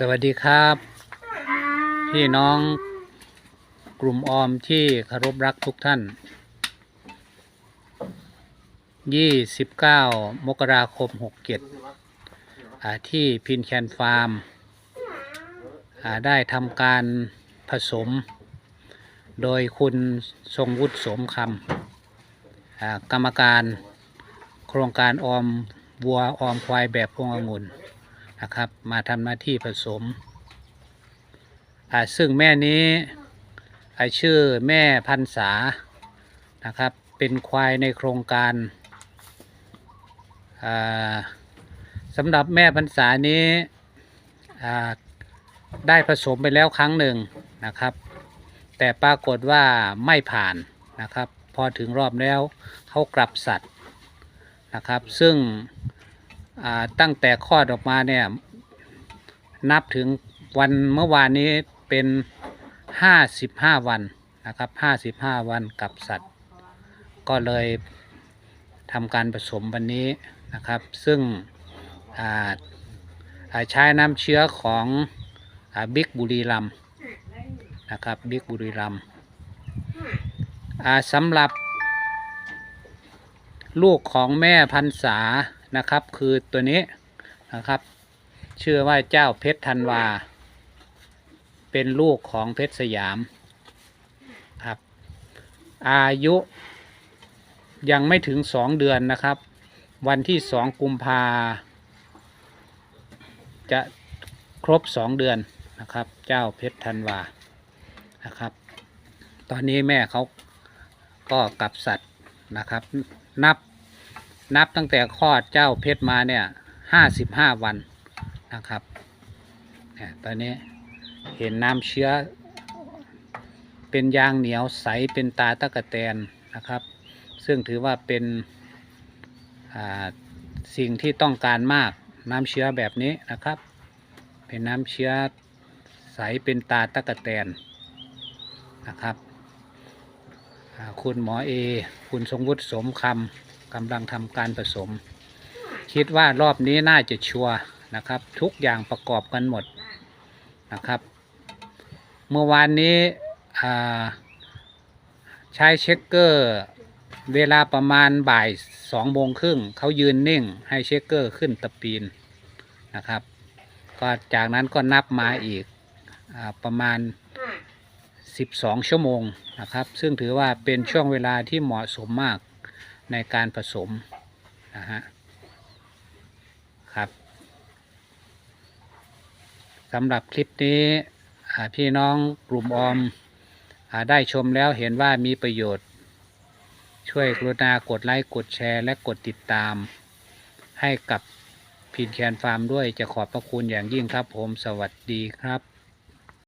สวัสดีครับ พี่น้องกลุ่มออมที่เคารพรักทุกท่าน 29 มกราคม 67 ที่พินแคนฟาร์ม ได้ทำการผสม โดยคุณทรงวุฒิสมคำกรรมการโครงการออมวัวออมควายแบบพวงองุ่น นะครับ มาทำหน้าที่ผสมอ่าซึ่งแม่นี้ชื่อแม่พันษานะครับ เป็นควายในโครงการอ่าสำหรับแม่พันษานี้ได้ผสมไปแล้วครั้งหนึ่งนะครับ แต่ปรากฏว่าไม่ผ่านนะครับ พอถึงรอบแล้วเขากลับสัตว์นะครับ ซึ่ง ตั้งแต่คลอดออกมาเนี่ย นับถึงวันเมื่อวานนี้เป็น55วันนะครับ55วันกับสัตว์ ก็เลยทำการผสมวันนี้นะครับ ซึ่งอาอ่าใช้น้ำเชื้อของบิ๊กบุรีรัมนะครับบิ๊กบุรีรัมสำหรับ ลูกของแม่พันษานะครับ คือตัวนี้นะครับ ชื่อว่าเจ้าเพชรธันวา เป็นลูกของเพชรสยามครับ อายุยังไม่ถึงสองเดือนนะครับ วันที่สองกุมภาจะครบสองเดือนนะครับ เจ้าเพชรธันวานะครับ ตอนนี้แม่เขาก็กลับสัตว์นะครับ นับ นับตั้งแต่คลอดเจ้าเพชรมาเนี่ยห้าสิบห้าวันนะครับเนี่ยตอนนี้เห็นน้ำเชื้อ เป็นยางเหนียวใสเป็นตาตะกะแตนนะครับ ซึ่งถือว่าเป็นสิ่งที่ต้องการมากน้ำเชื้อแบบนี้นะครับ เป็นน้ำเชื้อใสเป็นตาตะกะแตนนะครับคุณหมอเอ คุณทรงวุฒิสมคำ กำลังทำการผสม คิดว่ารอบนี้น่าจะชัวร์นะครับ ทุกอย่างประกอบกันหมดนะครับ เมื่อวานนี้อ่าใช้เช็คเกอร์ เวลาประมาณบ่ายสองโมงครึ่งเขายืนนิ่งให้เช็คเกอร์ขึ้นตะปีนนะครับ ก็จากนั้นก็นับมาอีกอประมาณ 12 ชั่วโมงนะครับ ซึ่งถือว่าเป็นช่วงเวลาที่เหมาะสมมาก ในการผสมนะฮะครับสำหรับคลิปนี้พี่น้องกลุ่มออมอได้ชมแล้วเห็นว่ามีประโยชน์ ช่วยกรุณากดไลค์กดแชร์และกดติดตาม ให้กับพินแคนฟาร์มด้วยจะขอบพระคุณอย่างยิ่งครับผม สวัสดีครับ